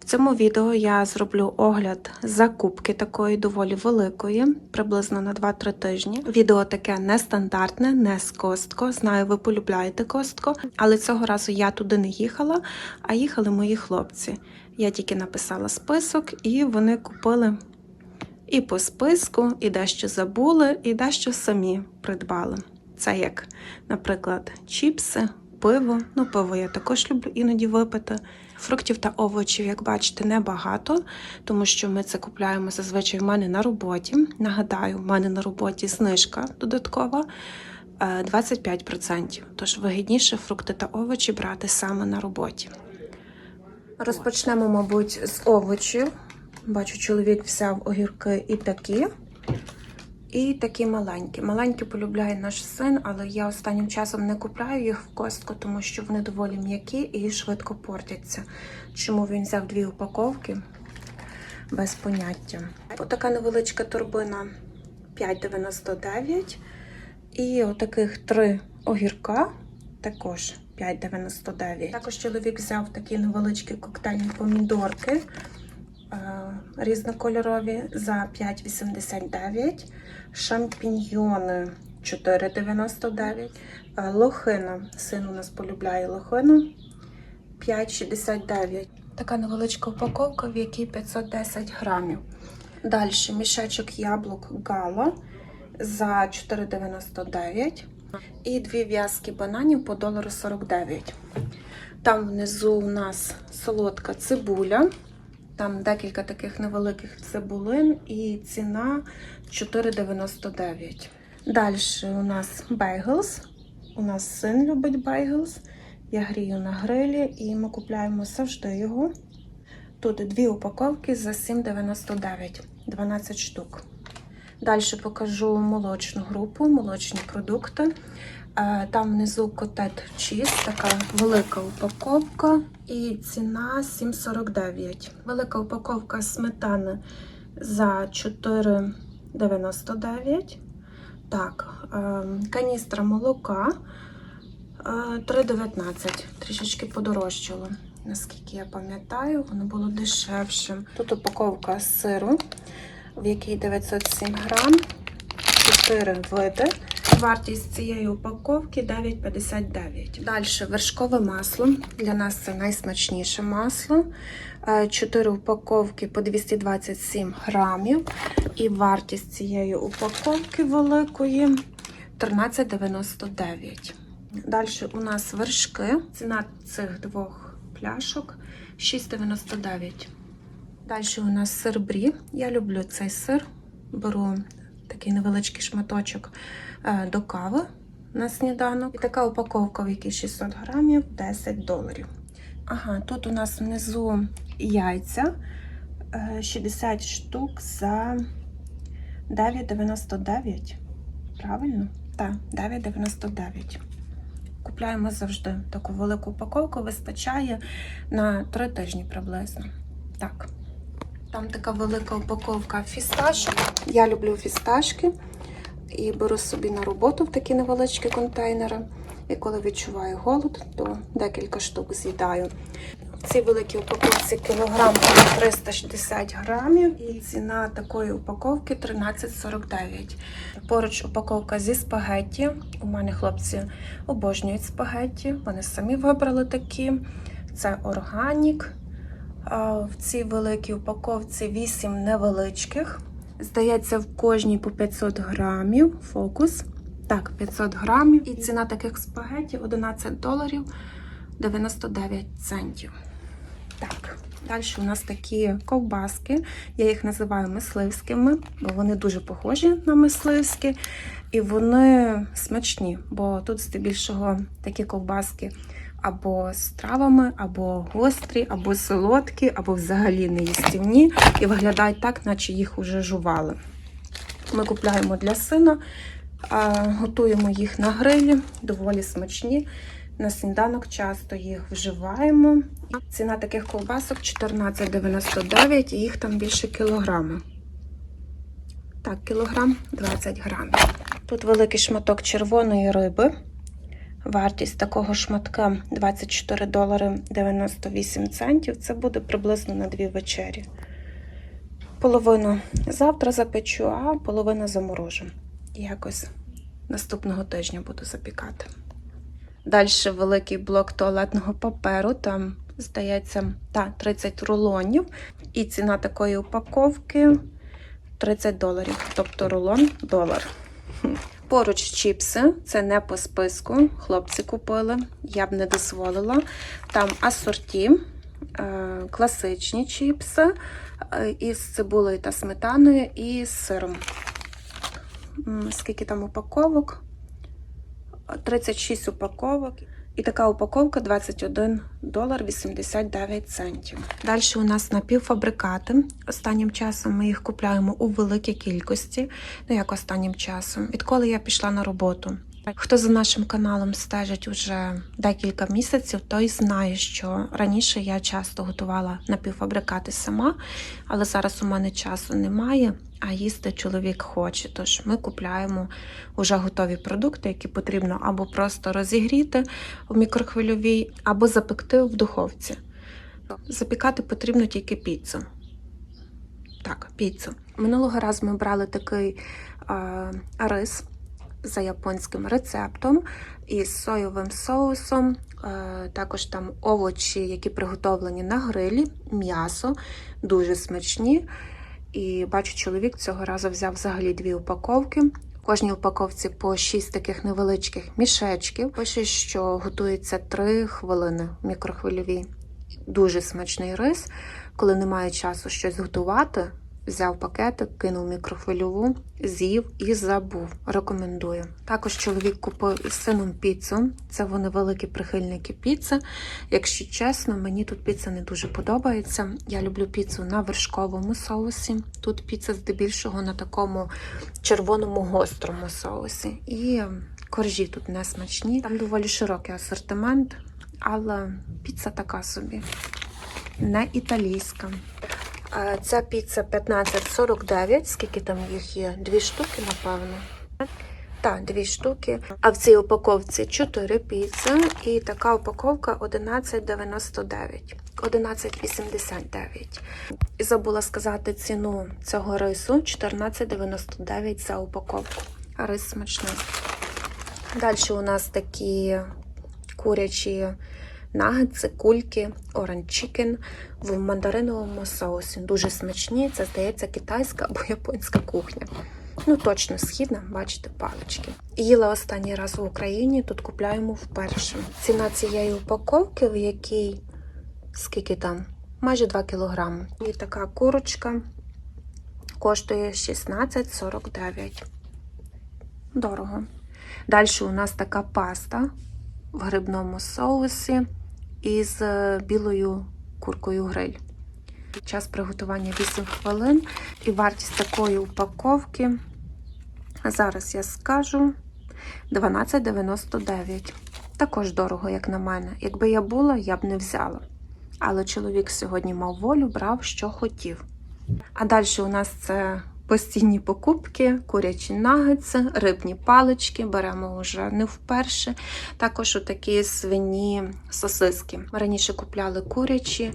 В цьому відео я зроблю огляд закупки такої доволі великої, приблизно на 2-3 тижні. Відео таке нестандартне, не з Костко. Знаю, ви полюбляєте Костко, але цього разу я туди не їхала, а їхали мої хлопці. Я тільки написала список, і вони купили і по списку, і дещо забули, і дещо самі придбали. Це як, наприклад, чіпси, пиво. Ну, пиво я також люблю іноді випити. Фруктів та овочів, як бачите, небагато, тому що ми це купляємо зазвичай в мене на роботі. Нагадаю, в мене на роботі знижка додаткова е, 25%. Тож вигідніше фрукти та овочі брати саме на роботі. Розпочнемо, мабуть, з овочів. Бачу, чоловік взяв огірки і такі. І такі маленькі. Маленькі полюбляє наш син, але я останнім часом не купляю їх в костку, тому що вони доволі м'які і швидко портяться. Чому він взяв дві упаковки? Без поняття. Отака невеличка торбина 5,99. І отаких три огірка також 5,99. Також чоловік взяв такі невеличкі коктейльні помідорки різнокольорові за 5,89, шампіньйони 4,99, е, лохина. Син у нас полюбляє лохину 5,69. Така невеличка упаковка, в якій 510 грамів. Далі мішечок яблук Гала за 4,99 і дві в'язки бананів по долару 49. Там внизу у нас солодка цибуля. Там декілька таких невеликих цибулин і ціна 4,99. Далі у нас бейглс. У нас син любить бейглс. Я грію на грилі і ми купляємо завжди його. Тут дві упаковки за 7,99, 12 штук. Далі покажу молочну групу, молочні продукти. Е, Там внизу котет чіз, така велика упаковка і ціна 7,49. Велика упаковка сметани за 4,99. Так, е, каністра молока е, 3,19. Трішечки подорожчало. Наскільки я пам'ятаю, воно було дешевше. Тут упаковка сиру, в якій 907 грам, 4 види. Вартість цієї упаковки 9,59. Далі вершкове масло. Для нас це найсмачніше масло. 4 упаковки по 227 грамів. І вартість цієї упаковки великої 13,99. Далі у нас вершки. Ціна цих двох пляшок 6,99. Далі у нас сир брі. Я люблю цей сир. Беру такий невеличкий шматочок е, до кави на сніданок. І така упаковка, в якій 600 грамів, 10 доларів. Ага, тут у нас внизу яйця е, 60 штук за 9,99. Правильно? Так, 9,99. Купляємо завжди таку велику упаковку, вистачає на 3 тижні приблизно. Так. Там така велика упаковка фісташок. Я люблю фісташки і беру собі на роботу в такі невеличкі контейнери. І коли відчуваю голод, то декілька штук з'їдаю. В цій великій упаковці кілограм 360 грамів, і ціна такої упаковки 13,49. Поруч упаковка зі спагетті. У мене хлопці обожнюють спагетті. Вони самі вибрали такі. Це органік. В цій великій упаковці 8 невеличких. Здається, в кожній по 500 грамів. Фокус. Так, 500 грамів. І ціна таких спагетті 11 доларів 99 центів. Так, далі у нас такі ковбаски. Я їх називаю мисливськими, бо вони дуже похожі на мисливські. І вони смачні, бо тут здебільшого такі ковбаски або з травами, або гострі, або солодкі, або взагалі неїстівні. І виглядають так, наче їх уже жували. Ми купляємо для сина, готуємо їх на грилі, доволі смачні. На сніданок часто їх вживаємо. Ціна таких ковбасок 14,99 і їх там більше кілограма. Так, кілограм 20 грамів. Тут великий шматок червоної риби. Вартість такого шматка 24 долари 98 центів. Це буде приблизно на дві вечері. Половину завтра запечу, а половину заморожу. Якось наступного тижня буду запікати. Далі великий блок туалетного паперу. Там, здається, та, 30 рулонів. І ціна такої упаковки 30 доларів. Тобто рулон долар. Поруч чіпси, це не по списку. Хлопці купили, я б не дозволила. Там асорті, е, класичні чіпси е, із цибулею та сметаною і сиром. Скільки там упаковок? 36 упаковок. І така упаковка 21 долар 89 центів. Далі у нас напівфабрикати. Останнім часом ми їх купляємо у великій кількості. Ну як останнім часом, відколи я пішла на роботу. Хто за нашим каналом стежить уже декілька місяців, той знає, що раніше я часто готувала напівфабрикати сама, але зараз у мене часу немає, а їсти чоловік хоче. Тож ми купляємо вже готові продукти, які потрібно або просто розігріти в мікрохвильовій, або запекти в духовці. Запікати потрібно тільки піцу. Так, піцу. Минулого разу ми брали такий е, рис за японським рецептом із соєвим соусом. Е, також там овочі, які приготовлені на грилі, м'ясо, дуже смачні. І бачу, чоловік цього разу взяв взагалі дві упаковки. В кожній упаковці по 6 таких невеличких мішечків. Пише, що готується 3 хвилини в. Дуже смачний рис. Коли немає часу щось готувати, взяв пакетик, кинув мікрохвильову, з'їв і забув. Рекомендую. Також чоловік купив із сином піцу. Це вони великі прихильники піци. Якщо чесно, мені тут піца не дуже подобається. Я люблю піцу на вершковому соусі. Тут піца здебільшого на такому червоному гострому соусі. І коржі тут не смачні. Там доволі широкий асортимент, але піца така собі. Не італійська. Ця піца 15,49. Скільки там їх є? Дві штуки, напевно. Так, дві штуки. А в цій упаковці 4 піци. І така упаковка 11,99. 11,89. І забула сказати ціну цього рису 14,99 за упаковку. Рис смачний. Далі у нас такі курячі нагетси, кульки, chicken в мандариновому соусі. Дуже смачні. Це, здається, китайська або японська кухня. Ну, точно східна, бачите, палички. Їла останній раз в Україні, тут купляємо вперше. Ціна цієї упаковки, в якій скільки там? Майже 2 кілограми. І така курочка коштує 16,49. Дорого. Далі у нас така паста в грибному соусі із е, білою куркою гриль. Час приготування 8 хвилин і вартість такої упаковки. Зараз я скажу 12,99. Також дорого, як на мене. Якби я була, я б не взяла. Але чоловік сьогодні мав волю, брав, що хотів. А далі у нас це постійні покупки, курячі нагетси, рибні палички. Беремо вже не вперше. Також такі свині сосиски. Раніше купляли курячі.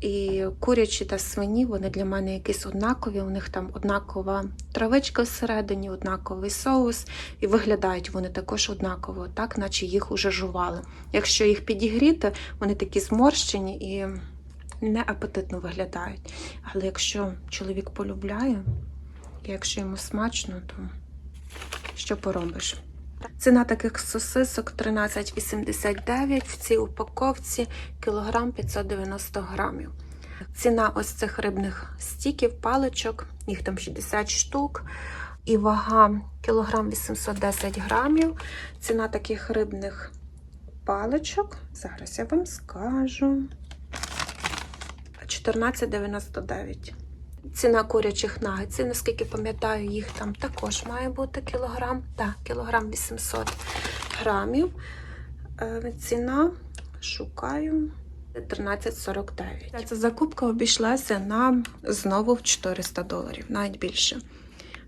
І курячі та свині, вони для мене якісь однакові. У них там однакова травичка всередині, однаковий соус, і виглядають вони також однаково, так наче їх уже жували. Якщо їх підігріти, вони такі зморщені і неапетитно виглядають. Але якщо чоловік полюбляє, якщо йому смачно, то що поробиш? Ціна таких сосисок 13,89 в цій упаковці кілограм 590 грамів. Ціна ось цих рибних стіків, паличок, їх там 60 штук. І вага кілограм 810 грамів. Ціна таких рибних паличок, зараз я вам скажу. 14,99. Ціна курячих нагетсів, наскільки пам'ятаю, їх там також має бути кілограм. Так, кілограм 800 грамів. Е, Ціна шукаю 13,49. Ця закупка обійшлася нам знову в 400 доларів, навіть більше.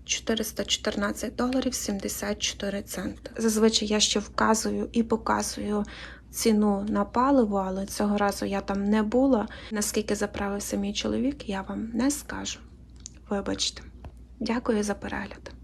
414 доларів 74 центи. Зазвичай я ще вказую і показую ціну на паливо, але цього разу я там не була. Наскільки заправився мій чоловік, я вам не скажу. Вибачте. Дякую за перегляд.